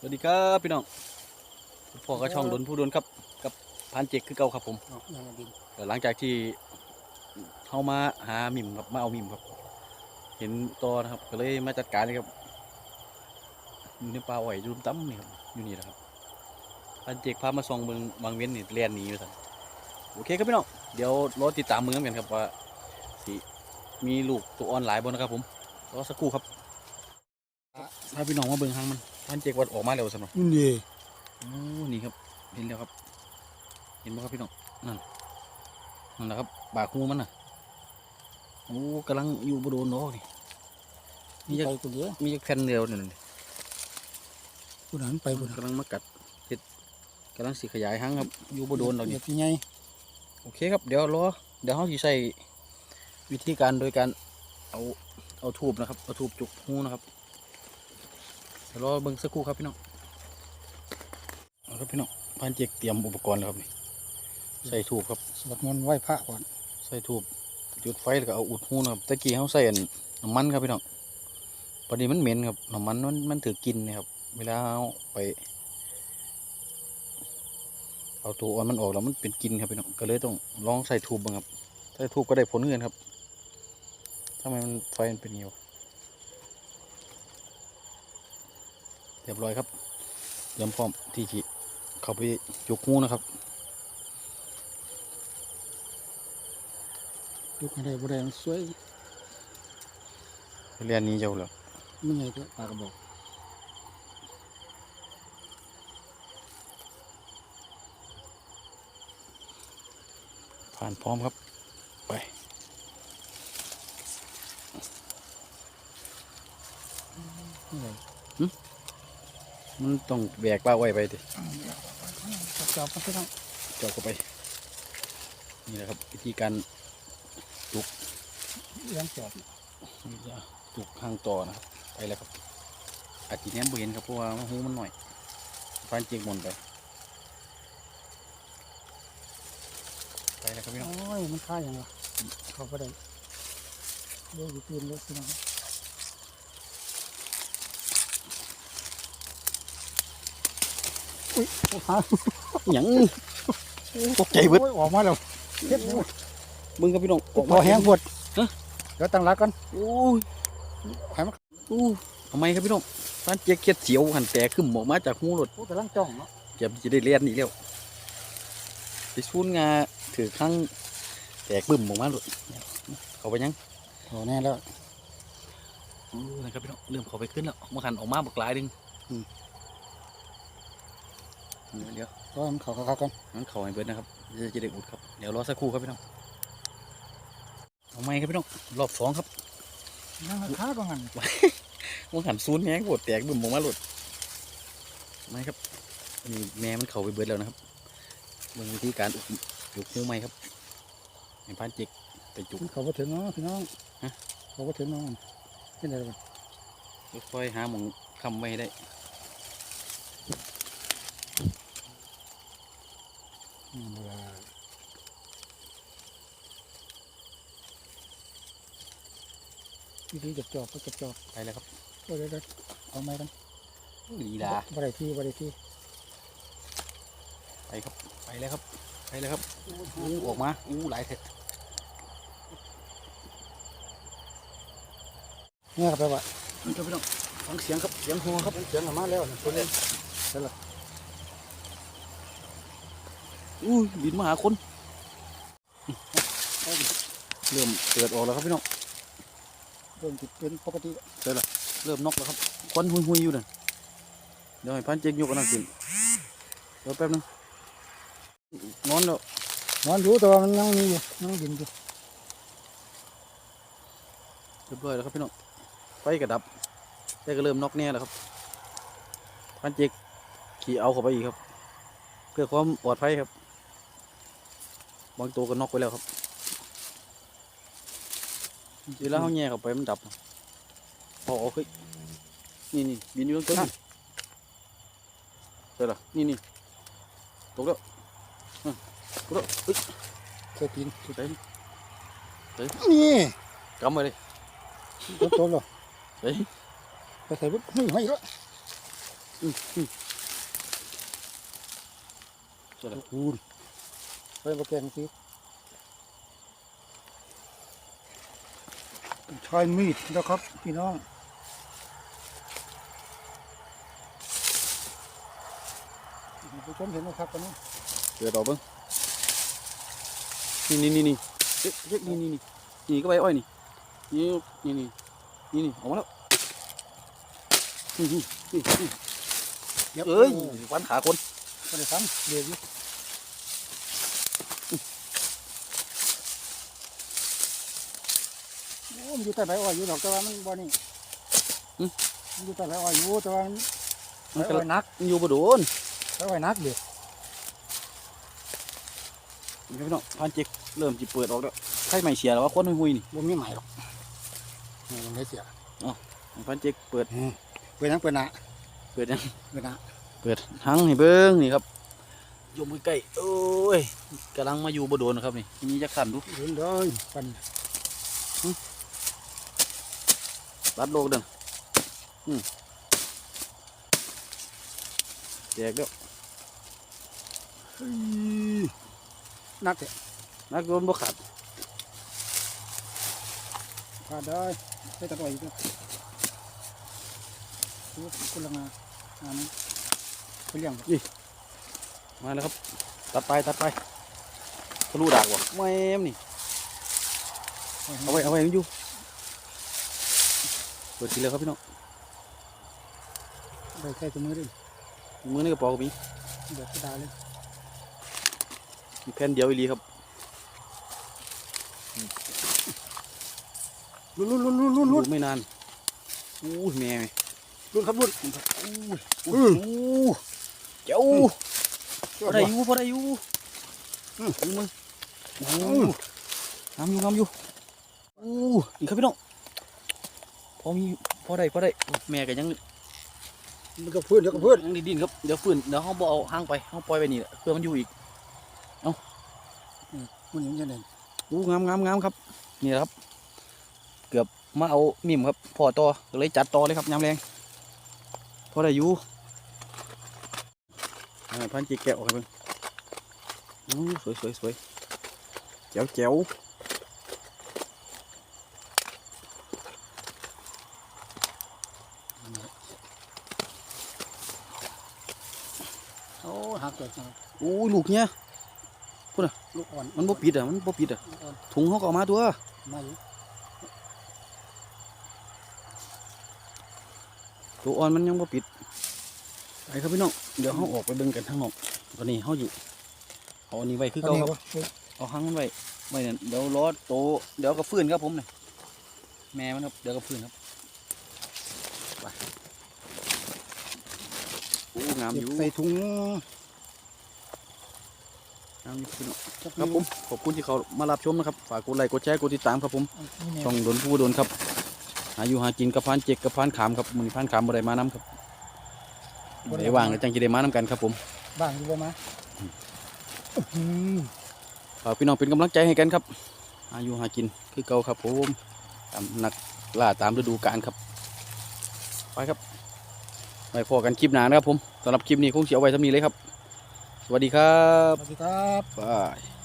สวัสดีครับพี่น้องพ่อก็ช่องดนผู้ดนครับ กับพันเจกคือเก่าครับผมหลังจากที่เข้ามาหามิมครับมาเอามิมครับ เห็นตัวนะครับก็เลยมาจัดการเลยครับอยู่ในป่าอ้อยอยุ่มตั้มนี่ครับอยู่นี่แหละครับพันเจกพามาส่องเมืองบางเวียนนี่เลียนหนีไปสั่นโอเคครับพี่น้องเดี๋ยวรอติดตามมือกันครับว่าสิมีลูกตัวออนไลน์บนนะครับผมรอสักครู่ครับถ้าพี่น้องมาเบิ่งหางมัน พันเจกวัดออกมาเร็วสำหรับนี่ดีโอ้นี่ครับ เห็นแล้วครับ เห็นไหมครับพี่น้องนั่นนั่นแหละครับปากหูมันน่ะโอ้กำลังอยู่บโดนเนาะนี่มีมีจะไปตัวเดียวมีจะแผ่นเดียวนี่นผู้นั้นไปผู้นั้นกำลังมากัดเห็ดกำลังสีขยายหางครับอยู่บโดนเราเด็นี่กที่ใหญ่โอเคครับเดี๋ยวรอเดี๋ยวเขาจะใส่วิธีการโดยการเอาเอาทูบนะครับเอาทูบจุกหูนะครับเดี๋ยวรอเบิ่งสักครู่ครับพี่น้องเอาครับพี่น้องพันเจกเตรียมอุปกรณ์แล้วครับนี่ใส่ทูบครับสวดมนต์ไหว้พระก่อนใส่ทูบจุดไฟแล้วก็เอาอุดหูนะครับตะกี้เขาใส่อันน้ำมันครับพี่น้องพอดีมันเหม็นครับน้ำมันมันมันถือกินนะครับเวลาเอาไป เอาตัวอ่อนมันออกแล้วมันเป็นกลินครับพี่น้องก็เลยต้องลองใส่ทูบบ้างครับใส่ทูบก็ได้ผลเงินครับทำไมมันไฟมันเป็นอย่างนี้วะเรียบร้อยครับเตรียมพร้อมที่จะเข้าไปจุกหูนะครับยุคอะไรบ่ได้มันสวยเรียนนี้เจ้าเหรอไม่ใหญ่ก็ปากกระบอกผ่านพร้อมครับ ไปนี่เลย มันต้องแบกปลาไว้ไปดิจับๆพี่น้องจาะเข้าไปนี่แหละครับวิธีการจุกเลี้ยงจอบจุกห้างต่อนะครับไปแล้วครับอาจจะแง้มเห็นครับเพราะว่าหูมันหน่อยฟันเจียงมนไปไปแล้วครับพี่น้องโอ้ยมันค่าอย่างวะเขาบ่ได้เลี้ยงอยู่ตื่นเลยพี่น้องอุ้ยโอ้ หาหยังตกใจเบิดโอ้ยออกมาแล้วเฮ็ดมึงครับพี่น้องออกพอมาแห้งปวดฮะเดี๋ยวตั้งรักกันโอ้ยให้มันอู้ทำไมครับพี่น้องฟันเจียงเขียดเสียวหันแต่ขึ้นออกมาจากหูรถโอ้กำลังจ้องเนาะเก็บจะได้เลียนอีกแล้วไปซูนงาถือข้างแตกบึ้มออกมาหลุดเขาไปยังโอ้แน่แล้วอู้นะครับพี่น้องเริ่มเขาไปขึ้นแล้วมาขันออกมาบักหลายดึงอืม เดี๋ยวก็มันเขาเขากันงั้นเขาให้เบิดนะครับจะได้อุดครับเดี๋ยวรอสักครู่ครับพี่น้องเอาไมครับพี่น้องรอบสองครับนั่งค้าก็งั้นมาขันซูนแง่ปวดแตกบึ้มออกมาหลุดไม่ครับนนี้แม่มันเข่าไปเบิดแล้วนะครับเบิ่งวิธีการอุดอุดหูไหมครับเห็นพันจิกไปจุกเขาบ่ถึงเนาะพี่น้องฮะเขาบ่ถึงนาะเป็นอะไรบ้างค่อยหาหมองคำไว้ให้ได้ อืมเวลา วิธีจับจอบก็จับจอบไปแล้วครับโอ้ยเดี๋ยวๆเอาไม้กันลีลาบ่ได้ที่บ่ได้ที่ไปครับ ไปแล้วครับ ไปแล้วครับอู้ออกมาอู้หลายเถอะเนี่ยครับไปว่านี่ครับพี่น้องฟังเสียงครับ เสียงหัวครับ เสียงออกมาแล้วนะตัวนี้อู้บินมาหาคน เริ่มเกิดออกแล้วครับพี่น้อง เริ่มติดเป็นปกติเริ่มนอกแล้วครับควันหุยๆอยู่นั่นเดี๋ยวให้พันเจ๊กยกอันนั้นกินเดี๋ยวแป๊บนึงนอนแล้วนอนอยู่แต่ว่ามันยังมีอยู่ยังดินอยู่เรียบร้อยแล้วครับพี่น้องไฟกระดับแต่ก็เริ่มนอกแน่แล้วครับพันเจ๊กขี่เอาเข้าไปอีกครับ เพื่อความปลอดภัยครับบางตัวก็นอกไปแล้วครับ เวลาเขาแย่เข้าไปมันดับพอเอาเฮ้ยนี่นี่บินอยู่ตรงต้นใช่หรอนี่นี่ตกแล้วอะตกแล้วเฮ้ยใส่ตีนใส่นี่กำไว้เลยตัวโตแล้วเฮ้ยไปใส่บุ้นี่ให้ด้วยอืมอืมสวัสดีคูณไปมาแกงสิ ใช้มีดนะครับพี่น้องผู้ชมเห็นไหมครับกันนี้เดี๋ยวต่อเบิ้งนี่นี่นี่นี่เจ๊กเจ๊กนี่นี่นี่นี่ก็ใบอ้อยนี่นี่นี่นี่นี่นี่ออกมาแล้วนี่นี่นี่นี่เดี๋ยวเอ้ยฟันขาคนไม่ได้ทำเดี๋ยวอยู่โอ้ มันอยู่ใต้ใบอ้อยอยู่ดอกแต่ว่ามันบ่นี่มันอยู่ใต้ใบอ้อยอยู่แต่ว่ามันมันใบกำอ้ลัองยหนักมันอยู่บนโดนใบอ้อยหนักเดี๋ยวนี่ครับพี่น้องพันเจ๊กเริ่มจิเปิดออกแล้วไข่ไม่เสียแล้วว่าคนหุยๆนี่บ่มีใหม่หรอกนี่มันได้เสียพันเจ๊กเปิดเปิดนังเปิดหนาเปิดยังเปิดหนาเปิดทั้งให้เบิ้งนี่ครับอยู่มือใกล้โอ้ยกำลังมาอยู่บนโดนนะครับนี่มีจักสันดูเห็นเลยปัน รัดโลกเด้งอืมแจกแล้วเฮ้ยหนักเถอะนักโดนบ่ขาดพาได้ไปตัดอ้อยอีกแล้วดูคนละงานงานนี้ไปเลี้ยงมาแล้วครับ ตัดไปตัดไปทะลุดากวะแม่มนี่เอาไว้เอาไว้มันอยู่ เปิดทีแล้วครับพี่น้องไปใส่ตัวมือด้วยมือในกระเป๋าก็มีเดี๋ยวกระดาษเลยมีแผ่นเดียวอีหลีครับลุ้นลุ้นลุ้นลุ้นลุ้นลุ้นดูไม่นานอู้ยแม่แม่ลุ้นครับลุ้นอู้ยอู้เจ้าพอได้อยู่พอได้อยู่อืมมึงโอ้งามอยู่งามอยู่อู้นี่ครับพี่น้องพ อมีพอได้พอได้แม่ก็ยังมันก็เพื่อนเดี๋ยวก็เพื่อนยังดินๆครับเดี๋ยวฟื้นเดี๋ยวเขาบเอาห้างไปเขาปล่อยไปนี่แหละเพื่อมันอยู่อีกมันยังยังไงอู้งามงามงามครับ นี่แหละครับ เกือบมาเอามิมครับพอต่อก็เลยจัดต่อเลยครับยามแรงพอได้อยู่อ่าพันจีแกะออกไปเบิ่งอู้สวยสวยสวยแจ๋วแจ๋ว อ้หักเลยครับอู้ลูกเนี้ยลูกอ่อนมันบ่ปิดอะมันบ่ปิดอะลูกอ่อนถุงเขาก็เอามาตัวมาอยู่ตัวอ่อนมันยังบ่ปิดไปครับพี่น้องเดี๋ยวเขาออกไปเบิ่งกันทางนอกตอนนี้เขาอยู่เอาอันนี้ไว้คือตอนเก่านี้ครับวะเฮ้ยเอาหางมันไว้ไว้เนี่ยเดี๋ยวรอโตเดี๋ยวก็ฟื้นครับผมเนี่ยแม่มันครับเดี๋ยวก็ฟื้นครับไปโอ้ งามเก็อบยู่ใส่ถุงงามอยู่พี่น้องจับครับผมขอบคุณที่เขามารับชมนะครับฝากกดไลค์กดแชร์กดติดตามครับผมนี่แน่ช่องโดนผู้โดนครับ หาอยู่หากินกับพานเจกกับพานขามครับมือนี้พานขามบ่ได้มานํครับบ่ได้ว่างแล้วจังจะได้มานํกันครับผมบ้างอยู่บ่มาอืมฝากพี่น้องเป็นกำลังใจให้กันครับหาอยู่หากินคือเก่าครับผมตามนักล่าตามฤดูกาลครับ ไปครับ ไปพอกันคลิปหน้านะครับผมสำหรับคลิปนี้คงเสียไว้เท่านี้เลยครับ สวัสดีครับ สวัสดีครับบาย